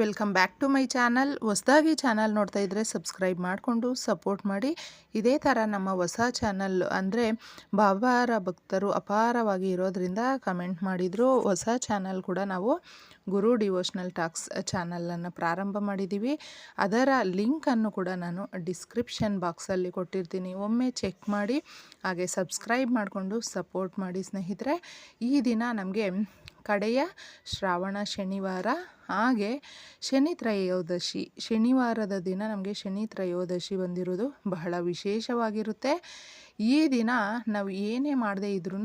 Welcome back to my channel. ಹೊಸದಾಗಿ channel ನೋಡ್ತಾ ಇದ್ದರೆ ಸಬ್ಸ್ಕ್ರೈಬ್ ಮಾಡಿಕೊಂಡು ಸಪೋರ್ಟ್ ಮಾಡಿ. ಇದೇ ಥರ ನಮ್ಮ ಹೊಸ ಚಾನಲ್ ಅಂದರೆ ಬಾಬಾರ ಭಕ್ತರು ಅಪಾರವಾಗಿ ಇರೋದರಿಂದ ಕಮೆಂಟ್ ಮಾಡಿದರು. ಹೊಸ ಚಾನಲ್ ಕೂಡ ನಾವು ಗುರು ಡಿವೋಷ್ನಲ್ ಟಾಕ್ಸ್ ಚಾನಲನ್ನು ಪ್ರಾರಂಭ ಮಾಡಿದ್ದೀವಿ ಅದರ ಲಿಂಕನ್ನು ಕೂಡ ನಾನು ಡಿಸ್ಕ್ರಿಪ್ಷನ್ ಬಾಕ್ಸಲ್ಲಿ ಕೊಟ್ಟಿರ್ತೀನಿ. ಒಮ್ಮೆ ಚೆಕ್ ಮಾಡಿ, ಹಾಗೆ ಸಬ್ಸ್ಕ್ರೈಬ್ ಮಾಡಿಕೊಂಡು ಸಪೋರ್ಟ್ ಮಾಡಿ ಸ್ನೇಹಿತರೆ. ಈ ದಿನ ನಮಗೆ ಕಡೆಯ ಶ್ರಾವಣ ಶನಿವಾರ ಹಾಗೆ ಶನಿ ತ್ರಯೋದಶಿ ಶನಿವಾರದ ದಿನ ನಮಗೆ ಶನಿ ತ್ರಯೋದಶಿ ಬಂದಿರೋದು ಬಹಳ ವಿಶೇಷವಾಗಿರುತ್ತೆ. ಈ ದಿನ ನಾವು ಏನೇ ಮಾಡದೇ ಇದ್ರೂ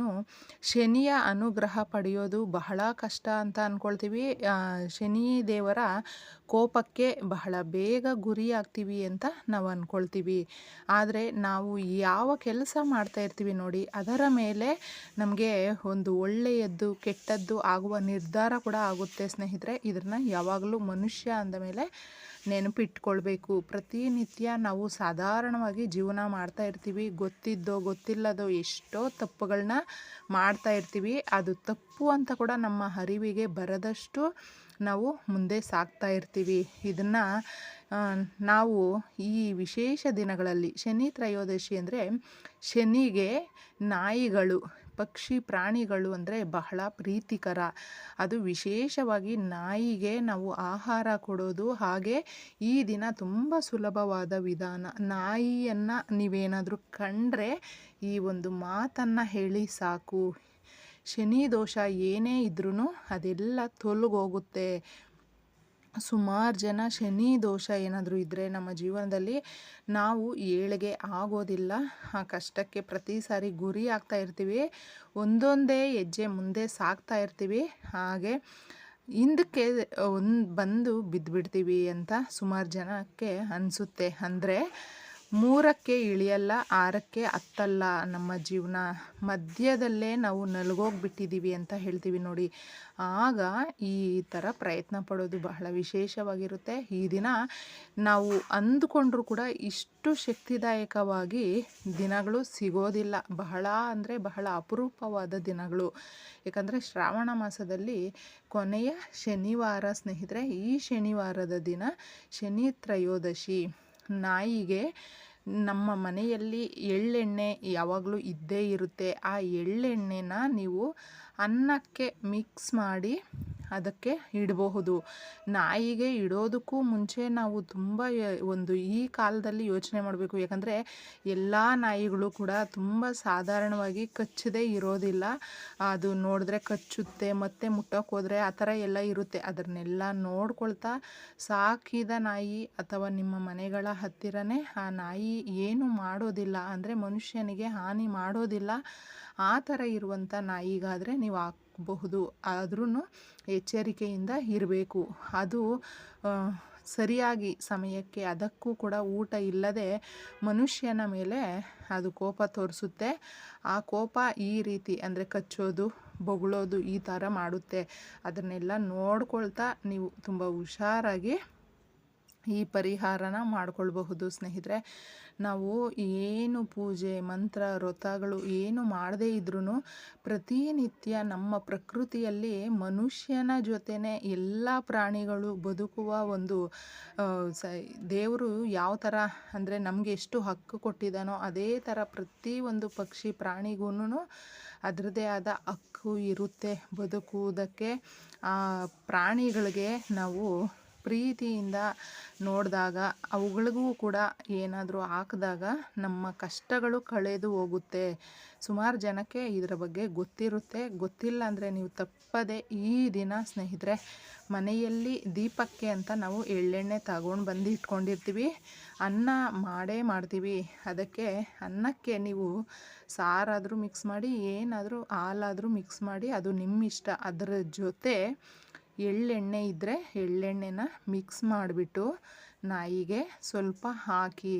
ಶನಿಯ ಅನುಗ್ರಹ ಪಡೆಯೋದು ಬಹಳ ಕಷ್ಟ ಅಂತ ಅಂದ್ಕೊಳ್ತೀವಿ ಶನಿ ದೇವರ ಕೋಪಕ್ಕೆ ಬಹಳ ಬೇಗ ಗುರಿ ಆಗ್ತೀವಿ ಅಂತ ನಾವು ಅಂದ್ಕೊಳ್ತೀವಿ ಆದರೆ ನಾವು ಯಾವ ಕೆಲಸ ಮಾಡ್ತಾ ಇರ್ತೀವಿ ನೋಡಿ, ಅದರ ಮೇಲೆ ನಮಗೆ ಒಂದು ಒಳ್ಳೆಯದ್ದು, ಕೆಟ್ಟದ್ದು ಆಗುವ ನಿರ್ಧಾರ ಕೂಡ ಆಗುತ್ತೆ ಸ್ನೇಹಿತರೆ. ಯಾವಾಗಲೂ ಮನುಷ್ಯ ಅಂದ ಮೇಲೆ ನೆನಪಿಟ್ಕೊಳ್ಬೇಕು. ಪ್ರತಿನಿತ್ಯ ನಾವು ಸಾಧಾರಣವಾಗಿ ಜೀವನ ಮಾಡ್ತಾ ಇರ್ತೀವಿ. ಗೊತ್ತಿದ್ದೋ, ಗೊತ್ತಿಲ್ಲದೋ ಎಷ್ಟೋ ತಪ್ಪುಗಳನ್ನ ಮಾಡ್ತಾ ಇರ್ತೀವಿ. ಅದು ತಪ್ಪು ಅಂತ ಕೂಡ ನಮ್ಮ ಅರಿವಿಗೆ ಬರದಷ್ಟು ನಾವು ಮುಂದೆ ಸಾಕ್ತಾ ಇರ್ತೀವಿ. ಇದನ್ನು ನಾವು ಈ ವಿಶೇಷ ದಿನಗಳಲ್ಲಿ, ಶನಿ ತ್ರಯೋದಶಿ ಅಂದರೆ ಶನಿಗೆ ನಾಯಿಗಳು ಪಕ್ಷಿ ಪ್ರಾಣಿಗಳು ಅಂದರೆ ಬಹಳ ಪ್ರೀತಿಕರ. ಅದು ವಿಶೇಷವಾಗಿ ನಾಯಿಗೆ ನಾವು ಆಹಾರ ಕೊಡೋದು ಹಾಗೆ ಈ ದಿನ ತುಂಬ ಸುಲಭವಾದ ವಿಧಾನ. ನಾಯಿಯನ್ನು ನೀವೇನಾದರೂ ಕಂಡ್ರೆ ಈ ಒಂದು ಮಾತನ್ನು ಹೇಳಿ ಸಾಕು. ಶನಿ ದೋಷ ಏನೇ ಇದ್ರೂ ಅದೆಲ್ಲ ತೊಲಗೋಗುತ್ತೆ. ಸುಮಾರು ಜನ ಶನಿ ದೋಷ ಏನಾದರೂ ಇದ್ದರೆ ನಮ್ಮ ಜೀವನದಲ್ಲಿ ನಾವು ಏಳಿಗೆ ಆಗೋದಿಲ್ಲ. ಆ ಕಷ್ಟಕ್ಕೆ ಪ್ರತಿ ಸಾರಿ ಗುರಿ ಆಗ್ತಾ ಇರ್ತೀವಿ. ಒಂದೊಂದೇ ಹೆಜ್ಜೆ ಮುಂದೆ ಸಾಕ್ತಾ ಇರ್ತೀವಿ. ಹಾಗೆ ಹಿಂದಕ್ಕೆ ಒಂದು ಬಂದು ಬಿದ್ದುಬಿಡ್ತೀವಿ ಅಂತ ಸುಮಾರು ಜನಕ್ಕೆ ಅನಿಸುತ್ತೆ. ಅಂದರೆ ಮೂರಕ್ಕೆ ಇಳಿಯಲ್ಲ, ಆರಕ್ಕೆ ಹತ್ತಲ್ಲ ನಮ್ಮ ಜೀವನ ಮಧ್ಯದಲ್ಲೇ ನಾವು ನಲ್ಗೋಗ್ಬಿಟ್ಟಿದ್ದೀವಿ ಅಂತ ಹೇಳ್ತೀವಿ ನೋಡಿ. ಆಗ ಈ ಥರ ಪ್ರಯತ್ನ ಪಡೋದು ಬಹಳ ವಿಶೇಷವಾಗಿರುತ್ತೆ. ಈ ದಿನ ನಾವು ಅಂದುಕೊಂಡ್ರೂ ಕೂಡ ಇಷ್ಟು ಶಕ್ತಿದಾಯಕವಾಗಿ ದಿನಗಳು ಸಿಗೋದಿಲ್ಲ. ಬಹಳ ಅಂದರೆ ಬಹಳ ಅಪರೂಪವಾದ ದಿನಗಳು. ಯಾಕಂದರೆ ಶ್ರಾವಣ ಮಾಸದಲ್ಲಿ ಕೊನೆಯ ಶನಿವಾರ ಸ್ನೇಹಿತರೆ, ಈ ಶನಿವಾರದ ದಿನ ಶನಿ ತ್ರಯೋದಶಿ. ನಾಯಿಗೆ ನಮ್ಮ ಮನೆಯಲ್ಲಿ ಎಳ್ಳೆಣ್ಣೆ ಯಾವಾಗಲೂ ಇದ್ದೇ ಇರುತ್ತೆ. ಆ ಎಳ್ಳೆಣ್ಣೆನ ನೀವು ಅನ್ನಕ್ಕೆ ಮಿಕ್ಸ್ ಮಾಡಿ ಅದಕ್ಕೆ ಇಡಬಹುದು. ನಾಯಿಗೆ ಇಡೋದಕ್ಕೂ ಮುಂಚೆ ನಾವು ತುಂಬ ಒಂದು ಈ ಕಾಲದಲ್ಲಿ ಯೋಚನೆ ಮಾಡಬೇಕು. ಯಾಕಂದರೆ ಎಲ್ಲ ನಾಯಿಗಳು ಕೂಡ ತುಂಬ ಸಾಧಾರಣವಾಗಿ ಕಚ್ಚದೇ ಇರೋದಿಲ್ಲ. ಅದು ನೋಡಿದ್ರೆ ಕಚ್ಚುತ್ತೆ, ಮತ್ತೆ ಮುಟ್ಟೋಕೆ ಹೋದರೆ ಆ ಥರ ಎಲ್ಲ ಇರುತ್ತೆ. ಅದನ್ನೆಲ್ಲ ನೋಡ್ಕೊಳ್ತಾ ಸಾಕಿದ ನಾಯಿ ಅಥವಾ ನಿಮ್ಮ ಮನೆಗಳ ಹತ್ತಿರನೇ ಆ ನಾಯಿ ಏನು ಮಾಡೋದಿಲ್ಲ. ಅಂದರೆ ಮನುಷ್ಯನಿಗೆ ಹಾನಿ ಮಾಡೋದಿಲ್ಲ. ಆ ಥರ ಇರುವಂಥ ನಾಯಿಗಾದರೆ ನೀವು ಹಾಕಬಹುದು. ಆದ್ರೂ ಎಚ್ಚರಿಕೆಯಿಂದ ಇರಬೇಕು. ಅದು ಸರಿಯಾಗಿ ಸಮಯಕ್ಕೆ ಅದಕ್ಕೂ ಕೂಡ ಊಟ ಇಲ್ಲದೆ ಮನುಷ್ಯನ ಮೇಲೆ ಅದು ಕೋಪ ತೋರಿಸುತ್ತೆ. ಆ ಕೋಪ ಈ ರೀತಿ ಅಂದರೆ ಕಚ್ಚೋದು, ಬೊಗಳೋದು ಈ ಥರ ಮಾಡುತ್ತೆ. ಅದನ್ನೆಲ್ಲ ನೋಡ್ಕೊಳ್ತಾ ನೀವು ತುಂಬ ಹುಷಾರಾಗಿ ಈ ಪರಿಹಾರನ ಮಾಡ್ಕೊಳ್ಬಹುದು ಸ್ನೇಹಿತರೆ. ನಾವು ಏನು ಪೂಜೆ, ಮಂತ್ರ, ವ್ರತಗಳು ಏನು ಮಾಡದೇ ಇದ್ರೂ ಪ್ರತಿನಿತ್ಯ ನಮ್ಮ ಪ್ರಕೃತಿಯಲ್ಲಿ ಮನುಷ್ಯನ ಜೊತೆನೆ ಎಲ್ಲ ಪ್ರಾಣಿಗಳು ಬದುಕುವ ಒಂದು ಸ, ದೇವರು ಯಾವ ಥರ ಅಂದರೆ ನಮಗೆ ಎಷ್ಟು ಹಕ್ಕು ಕೊಟ್ಟಿದ್ದಾನೋ ಅದೇ ಥರ ಪ್ರತಿಯೊಂದು ಪಕ್ಷಿ ಪ್ರಾಣಿಗೂ ಅದರದ್ದೇ ಆದ ಹಕ್ಕು ಇರುತ್ತೆ ಬದುಕುವುದಕ್ಕೆ. ಆ, ಪ್ರಾಣಿಗಳಿಗೆ ನಾವು ಪ್ರೀತಿಯಿಂದ ನೋಡಿದಾಗ ಅವುಗಳಿಗೂ ಕೂಡ ಏನಾದರೂ ಹಾಕಿದಾಗ ನಮ್ಮ ಕಷ್ಟಗಳು ಕಳೆದು ಹೋಗುತ್ತೆ. ಸುಮಾರು ಜನಕ್ಕೆ ಇದರ ಬಗ್ಗೆ ಗೊತ್ತಿರುತ್ತೆ. ಗೊತ್ತಿಲ್ಲ ಅಂದರೆ ನೀವು ತಪ್ಪದೆ ಈ ದಿನ ಸ್ನೇಹಿತರೆ, ಮನೆಯಲ್ಲಿ ದೀಪಕ್ಕೆ ಅಂತ ನಾವು ಎಳ್ಳೆಣ್ಣೆ ತಗೊಂಡು ಬಂದು ಇಟ್ಕೊಂಡಿರ್ತೀವಿ. ಅನ್ನ ಮಾಡೇ ಮಾಡ್ತೀವಿ. ಅದಕ್ಕೆ ಅನ್ನಕ್ಕೆ ನೀವು ಸಾರಾದರೂ ಮಿಕ್ಸ್ ಮಾಡಿ, ಏನಾದರೂ ಹಾಲಾದರೂ ಮಿಕ್ಸ್ ಮಾಡಿ, ಅದು ನಿಮ್ಮ ಇಷ್ಟ ಅದರ ಜೊತೆ ಎಳ್ಳೆಣ್ಣೆ ಇದ್ದರೆ ಎಳ್ಳೆಣ್ಣೆನ ಮಿಕ್ಸ್ ಮಾಡಿಬಿಟ್ಟು ನಾಯಿಗೆ ಸ್ವಲ್ಪ ಹಾಕಿ,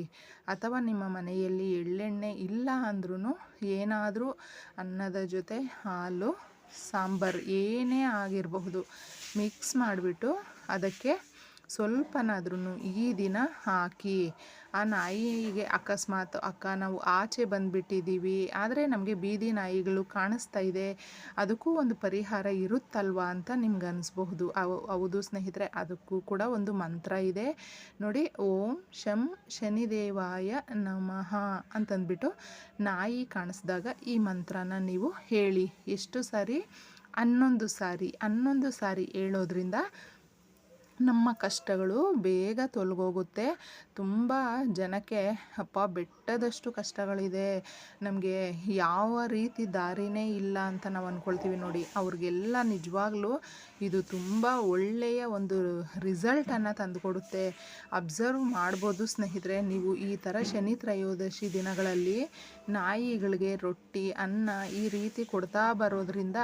ಅಥವಾ ನಿಮ್ಮ ಮನೆಯಲ್ಲಿ ಎಳ್ಳೆಣ್ಣೆ ಇಲ್ಲ ಅಂದ್ರೂ ಏನಾದರೂ ಅನ್ನದ ಜೊತೆ ಹಾಲು, ಸಾಂಬಾರು ಏನೇ ಆಗಿರಬಹುದು ಮಿಕ್ಸ್ ಮಾಡಿಬಿಟ್ಟು ಅದಕ್ಕೆ ಸ್ವಲ್ಪನಾದ್ರೂ ಈ ದಿನ ಹಾಕಿ, ಆ ನಾಯಿಗೆ ಅಕಸ್ಮಾತ್ ಅಕ್ಕ ನಾವು ಆಚೆ ಬಂದುಬಿಟ್ಟಿದ್ದೀವಿ, ಆದರೆ ನಮಗೆ ಬೀದಿ ನಾಯಿಗಳು ಕಾಣಿಸ್ತಾ ಇದೆ, ಅದಕ್ಕೂ ಒಂದು ಪರಿಹಾರ ಇರುತ್ತಲ್ವಾ ಅಂತ ನಿಮ್ಗೆ ಅನಿಸ್ಬಹುದು. ಹೌದು ಸ್ನೇಹಿತರೆ, ಅದಕ್ಕೂ ಕೂಡ ಒಂದು ಮಂತ್ರ ಇದೆ. ನೋಡಿ, ಓಂ ಶಂ ಶನಿದೇವಾಯ ನಮಃ ಅಂತಂದ್ಬಿಟ್ಟು ನಾಯಿ ಕಾಣಿಸ್ದಾಗ ಈ ಮಂತ್ರನ ನೀವು ಹೇಳಿ. ಎಷ್ಟು ಸಾರಿ? ಹನ್ನೊಂದು ಸಾರಿ. ಹನ್ನೊಂದು ಸಾರಿ ಹೇಳೋದ್ರಿಂದ ನಮ್ಮ ಕಷ್ಟಗಳು ಬೇಗ ತೊಲಗೋಗುತ್ತೆ. ತುಂಬ ಜನಕ್ಕೆ, ಅಪ್ಪ ಬೆಟ್ಟದಷ್ಟು ಕಷ್ಟಗಳಿದೆ. ನಮಗೆ ಯಾವ ರೀತಿ ದಾರಿನೇ ಇಲ್ಲ ಅಂತ ನಾವು ಅಂದ್ಕೊಳ್ತೀವಿ ನೋಡಿ. ಅವ್ರಿಗೆಲ್ಲ ನಿಜವಾಗ್ಲೂ ಇದು ತುಂಬ ಒಳ್ಳೆಯ ಒಂದು ರಿಸಲ್ಟನ್ನು ತಂದುಕೊಡುತ್ತೆ. ಅಬ್ಸರ್ವ್ ಮಾಡ್ಬೋದು ಸ್ನೇಹಿತರೆ, ನೀವು ಈ ಥರ ಶನಿ ತ್ರಯೋದಶಿ ದಿನಗಳಲ್ಲಿ ನಾಯಿಗಳಿಗೆ ರೊಟ್ಟಿ, ಅನ್ನ ಈ ರೀತಿ ಕೊಡ್ತಾ ಬರೋದ್ರಿಂದ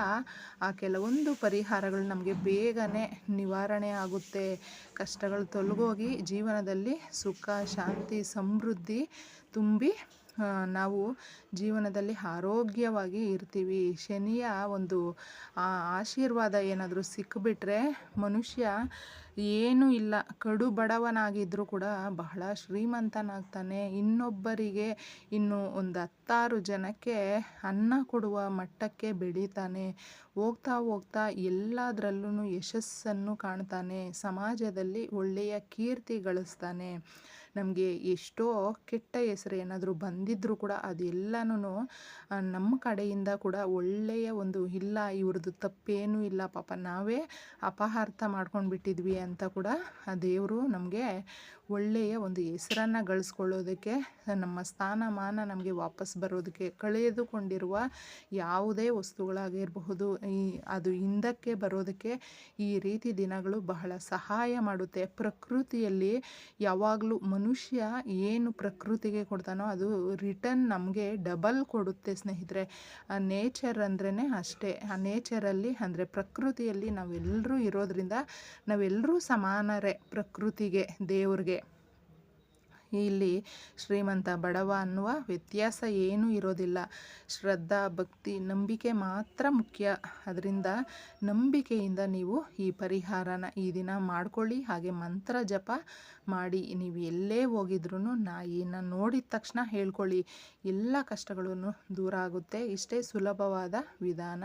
ಆ ಕೆಲವೊಂದು ಪರಿಹಾರಗಳು ನಮಗೆ ಬೇಗನೆ ನಿವಾರಣೆ ಆಗುತ್ತೆ. ಕಷ್ಟಗಳು ತೊಲಗೋಗಿ ಜೀವನದಲ್ಲಿ ಸುಖ, ಶಾಂತಿ, ಸಮೃದ್ಧಿ ತುಂಬಿ ನಾವು ಜೀವನದಲ್ಲಿ ಆರೋಗ್ಯವಾಗಿ ಇರ್ತೀವಿ. ಶನಿಯ ಒಂದು ಆಶೀರ್ವಾದ ಏನಾದರೂ ಸಿಕ್ಕಿಬಿಟ್ರೆ ಮನುಷ್ಯ ಏನೂ ಇಲ್ಲ. ಕಡು ಬಡವನಾಗಿದ್ದರೂ ಕೂಡ ಬಹಳ ಶ್ರೀಮಂತನಾಗ್ತಾನೆ. ಇನ್ನೊಬ್ಬರಿಗೆ ಇನ್ನು ಒಂದು ಹತ್ತಾರು ಜನಕ್ಕೆ ಅನ್ನ ಕೊಡುವ ಮಟ್ಟಕ್ಕೆ ಬೆಳೀತಾನೆ. ಹೋಗ್ತಾ ಹೋಗ್ತಾ ಎಲ್ಲದರಲ್ಲೂ ಯಶಸ್ಸನ್ನು ಕಾಣ್ತಾನೆ. ಸಮಾಜದಲ್ಲಿ ಒಳ್ಳೆಯ ಕೀರ್ತಿ ಗಳಿಸ್ತಾನೆ. ನಮಗೆ ಎಷ್ಟೋ ಕೆಟ್ಟ ಹೆಸರು ಏನಾದರೂ ಬಂದಿದ್ದರೂ ಕೂಡ ಅದೆಲ್ಲನೂ ನಮ್ಮ ಕಡೆಯಿಂದ ಕೂಡ ಒಳ್ಳೆಯ ಒಂದು ಇಲ್ಲ, ಇವ್ರದ್ದು ತಪ್ಪೇನೂ ಇಲ್ಲ, ಪಾಪ ನಾವೇ ಅಪಹಾರ್ಥ ಮಾಡ್ಕೊಂಡು ಬಿಟ್ಟಿದ್ವಿ ಅಂತ ಕೂಡ ಆ ದೇವರು ನಮಗೆ ಒಳ್ಳೆಯ ಒಂದು ಹೆಸರನ್ನು ಗಳಿಸ್ಕೊಳ್ಳೋದಕ್ಕೆ, ನಮ್ಮ ಸ್ಥಾನಮಾನ ನಮಗೆ ವಾಪಸ್ ಬರೋದಕ್ಕೆ ಕಳೆದುಕೊಂಡಿರುವ ಯಾವುದೇ ವಸ್ತುಗಳಾಗಿರಬಹುದು, ಈ ಅದು ಹಿಂದಕ್ಕೆ ಬರೋದಕ್ಕೆ ಈ ರೀತಿ ದಿನಗಳು ಬಹಳ ಸಹಾಯ ಮಾಡುತ್ತೆ. ಪ್ರಕೃತಿಯಲ್ಲಿ ಯಾವಾಗಲೂ ಮನುಷ್ಯ ಏನು ಪ್ರಕೃತಿಗೆ ಕೊಡ್ತಾನೋ ಅದು ರಿಟರ್ನ್ ನಮಗೆ ಡಬಲ್ ಕೊಡುತ್ತೆ ಸ್ನೇಹಿತರೆ. ನೇಚರ್ ಅಂದ್ರೇ ಅಷ್ಟೇ. ಆ ನೇಚರಲ್ಲಿ ಅಂದರೆ ಪ್ರಕೃತಿಯಲ್ಲಿ ನಾವೆಲ್ಲರೂ ಇರೋದ್ರಿಂದ ನಾವೆಲ್ಲರೂ ಸಮಾನರೇ ಪ್ರಕೃತಿಗೆ, ದೇವ್ರಿಗೆ. ಇಲ್ಲಿ ಶ್ರೀಮಂತ ಬಡವ ಅನ್ನುವ ವ್ಯತ್ಯಾಸ ಏನೂ ಇರೋದಿಲ್ಲ. ಶ್ರದ್ಧಾ, ಭಕ್ತಿ, ನಂಬಿಕೆ ಮಾತ್ರ ಮುಖ್ಯ. ಅದರಿಂದ ನಂಬಿಕೆಯಿಂದ ನೀವು ಈ ಪರಿಹಾರನ ಈ ದಿನ ಮಾಡ್ಕೊಳ್ಳಿ. ಹಾಗೆ ಮಂತ್ರ ಜಪ ಮಾಡಿ. ನೀವು ಎಲ್ಲೇ ಹೋಗಿದ್ರೂ ನಾಯಿನ ನೋಡಿದ ತಕ್ಷಣ ಹೇಳ್ಕೊಳ್ಳಿ. ಎಲ್ಲ ಕಷ್ಟಗಳನ್ನು ದೂರ ಆಗುತ್ತೆ. ಇಷ್ಟೇ ಸುಲಭವಾದ ವಿಧಾನ.